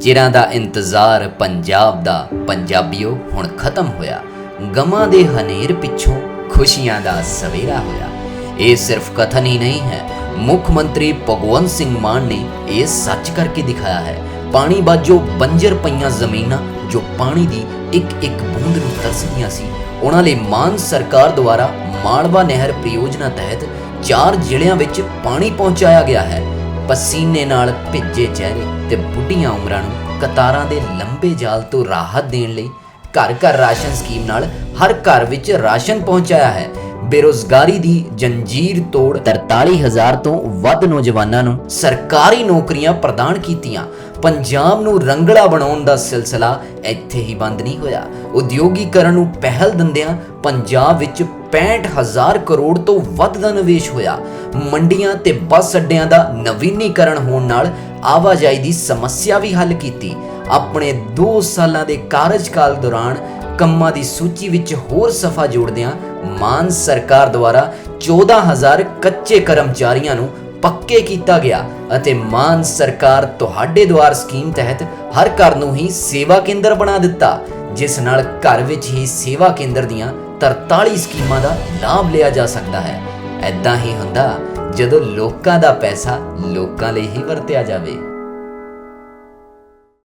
ਚਿਰਾਂ ਦਾ ਇੰਤਜ਼ਾਰ ਪੰਜਾਬ ਦਾ ਪੰਜਾਬੀਓ ਹੁਣ ਖਤਮ ਹੋਇਆ। ਗਮਾਂ ਦੇ ਹਨੇਰ ਪਿੱਛੋਂ ਖੁਸ਼ੀਆਂ ਦਾ ਸਵੇਰਾ ਹੋਇਆ। ਇਹ ਸਿਰਫ ਕਥਨ ਹੀ ਨਹੀਂ ਹੈ। ਮੁੱਖ ਮੰਤਰੀ ਭਗਵੰਤ ਸਿੰਘ ਮਾਨ ਨੇ ਇਹ ਸੱਚ ਕਰਕੇ ਦਿਖਾਇਆ ਹੈ। ਪਾਣੀ ਬਾਜੋ ਬੰਜਰ ਪਈਆਂ ਜ਼ਮੀਨਾਂ ਜੋ ਪਾਣੀ ਦੀ ਇੱਕ ਇੱਕ ਬੂੰਦ ਨੂੰ ਤਰਸਦੀਆਂ ਸੀ। ਉਹਨਾਂ ਲਈ ਮਾਨ ਸਰਕਾਰ ਦੁਆਰਾ ਮਾਲਵਾ ਨਹਿਰ ਪ੍ਰਯੋਜਨਾ ਤਹਿਤ ਚਾਰ ਜ਼ਿਲ੍ਹਿਆਂ ਵਿੱਚ ਪਾਣੀ ਪਹੁੰਚਾਇਆ ਗਿਆ ਹੈ। ਪਸੀਨੇ ਨਾਲ ਭਿੱਜੇ ਚਿਹਰੇ ਤੇ ਬੁੱਢੀਆਂ ਉਮਰਾਂ ਨੂੰ ਕਤਾਰਾਂ ਦੇ ਲੰਬੇ ਜਾਲ ਤੋਂ ਰਾਹਤ ਦੇਣ ਲਈ ਘਰ ਘਰ ਰਾਸ਼ਨ ਸਕੀਮ ਨਾਲ ਹਰ ਘਰ ਵਿੱਚ ਰਾਸ਼ਨ ਪਹੁੰਚਾਇਆ ਹੈ। ਬੇਰੋਜ਼ਗਾਰੀ ਦੀ ਜੰਜੀਰ ਤੋੜ 43000 ਤੋਂ ਵੱਧ ਨੌਜਵਾਨਾਂ ਨੂੰ ਸਰਕਾਰੀ ਨੌਕਰੀਆਂ ਪ੍ਰਦਾਨ ਕੀਤੀਆਂ। ਪੰਜਾਬ ਨੂੰ ਰੰਗਲਾ ਬਣਾਉਣ ਦਾ ਸਿਲਸਿਲਾ ਇੱਥੇ ਹੀ ਬੰਦ ਨਹੀਂ ਹੋਇਆ। ਉਦਯੋਗੀਕਰਨ ਨੂੰ ਪਹਿਲ ਦਿੰਦਿਆਂ ਪੰਜਾਬ ਵਿੱਚ 65000 ਕਰੋੜ ਤੋਂ ਵੱਧ ਦਾ ਨਿਵੇਸ਼ ਹੋਇਆ। ਮੰਡੀਆਂ ਤੇ ਬੱਸ ਅੱਡਿਆਂ ਦਾ ਨਵੀਨੀਕਰਨ ਹੋਣ ਨਾਲ ਆਵਾਜਾਈ ਦੀ ਸਮੱਸਿਆ ਵੀ ਹੱਲ ਕੀਤੀ। ਆਪਣੇ 2 ਸਾਲਾਂ ਦੇ ਕਾਰਜਕਾਲ ਦੌਰਾਨ ਕੰਮਾਂ ਦੀ ਸੂਚੀ ਵਿੱਚ ਹੋਰ ਸਫਾ ਜੋੜਦਿਆਂ ਮਾਨ ਸਰਕਾਰ ਦੁਆਰਾ 14000 ਕੱਚੇ ਕਰਮਚਾਰੀਆਂ ਨੂੰ ਪੱਕੇ ਕੀਤਾ ਗਿਆ ਅਤੇ ਮਾਨ ਸਰਕਾਰ ਤੁਹਾਡੇ ਦੁਆਰ ਸਕੀਮ ਤਹਿਤ ਹਰ ਘਰ ਨੂੰ ਹੀ ਸੇਵਾ ਕੇਂਦਰ ਬਣਾ ਦਿੱਤਾ, ਜਿਸ ਨਾਲ ਘਰ ਵਿੱਚ ਹੀ ਸੇਵਾ ਕੇਂਦਰ ਦੀਆਂ 43 ਸਕੀਮਾਂ ਦਾ ਲਾਭ ਲਿਆ ਜਾ ਸਕਦਾ ਹੈ। ਐਦਾਂ ਹੀ ਹੁੰਦਾ ਜਦੋਂ ਲੋਕਾਂ ਦਾ ਪੈਸਾ ਲੋਕਾਂ ਲਈ ਹੀ ਵਰਤਿਆ ਜਾਵੇ।